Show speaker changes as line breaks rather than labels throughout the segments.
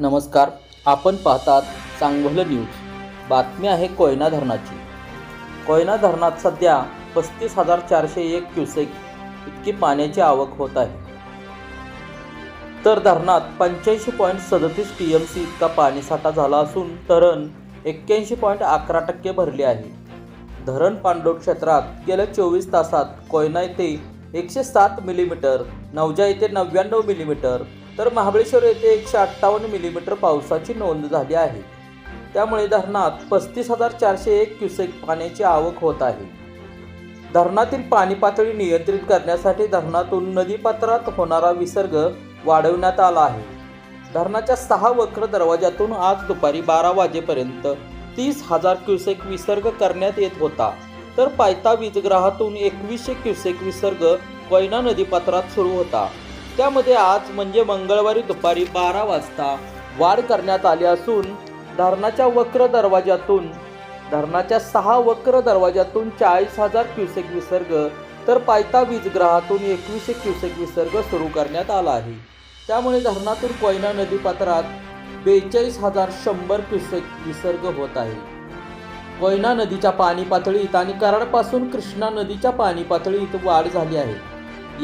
नमस्कार आपण पाहतात चांगलं न्यूज. बातमी आहे कोयना धरणाची. कोयना धरणात सध्या पस्तीस हजार चारशे एक क्युसेक इतकी पाण्याची आवक होत आहे. तर धरणात पंच्याऐंशी पॉईंट सदतीस टी एम सी इतका पाणीसाठा झाला असून धरण एक्क्याऐंशी पॉईंट अकरा टक्के भरले आहे. धरण पाणलोट क्षेत्रात गेल्या चोवीस तासात कोयना येथे एकशे सात मिलीमीटर नवजा येथे नव्याण्णव मिलीमीटर तर महाबळेश्वर येथे एकशे अठ्ठावन्न मिलीमीटर पावसाची नोंद झाली आहे. त्यामुळे धरणात पस्तीस हजार चारशे एक क्युसेक पाण्याची आवक होत आहे. धरणातील पाणी पातळी नियंत्रित करण्यासाठी धरणातून नदीपात्रात होणारा विसर्ग वाढवण्यात आला आहे. धरणाच्या सहा वक्र दरवाजातून आज दुपारी बारा वाजेपर्यंत तीस हजार क्युसेक विसर्ग करण्यात येत होता. तर पायता वीजगृहातून एकवीसशे क्युसेक विसर्ग कोयना नदीपात्रात सुरू होता. त्यामध्ये आज म्हणजे मंगळवारी दुपारी बारा वाजता वाढ करण्यात आली असून धरणाच्या वक्र दरवाजातून धरणाच्या सहा वक्र दरवाजातून चाळीस हजार क्युसेक विसर्ग तर पायता वीजगृहातून एकवीसशे क्युसेक विसर्ग सुरू करण्यात आला आहे. त्यामुळे धरणातून कोयना नदीपात्रात बेचाळीस हजार शंभर क्युसेक विसर्ग होत आहे. कोयना नदीच्या पाणी पातळीत आणि कराडपासून कृष्णा नदीच्या पाणी पातळीत वाढ झाली आहे.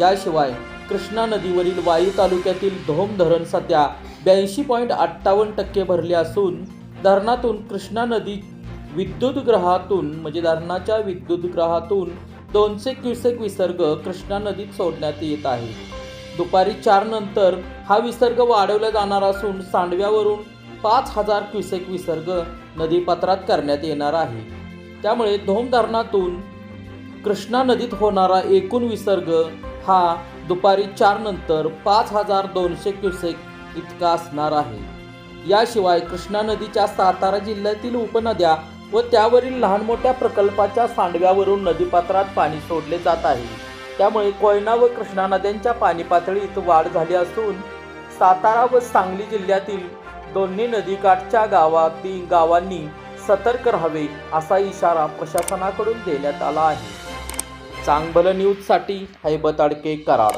याशिवाय कृष्णा नदीवरील वाई तालुक्यातील धोम धरण सध्या ब्याऐंशी पॉईंट अठ्ठावन्न टक्के भरले असून धरणातून कृष्णा नदी विद्युतग्रहातून म्हणजे धरणाच्या विद्युतगृहातून दोनशे क्युसेक विसर्ग कृष्णा नदीत सोडण्यात येत आहे. दुपारी चार नंतर हा विसर्ग वाढवला जाणार असून सांडव्यावरून पाच हजार क्युसेक विसर्ग नदीपात्रात करण्यात येणार आहे. त्यामुळे धोम धरणातून कृष्णा नदीत होणारा एकूण विसर्ग हा दुपारी चार नंतर पाच हजार दोनशे क्युसेक इतका असणार आहे. याशिवाय कृष्णा नदीच्या सातारा जिल्ह्यातील उपनद्या व त्यावरील लहान मोठ्या प्रकल्पाच्या सांडव्यावरून नदीपात्रात पाणी सोडले जात आहे. त्यामुळे कोयना व कृष्णा नद्यांच्या पाणी पातळीत वाढ झाली असून सातारा व सांगली जिल्ह्यातील दोन्ही नदीकाठच्या गावातील गावांनी सतर्क राहावे असा इशारा प्रशासनाकडून देण्यात आला आहे. चांगबल न्यूजसाठी हैबत अडके कराड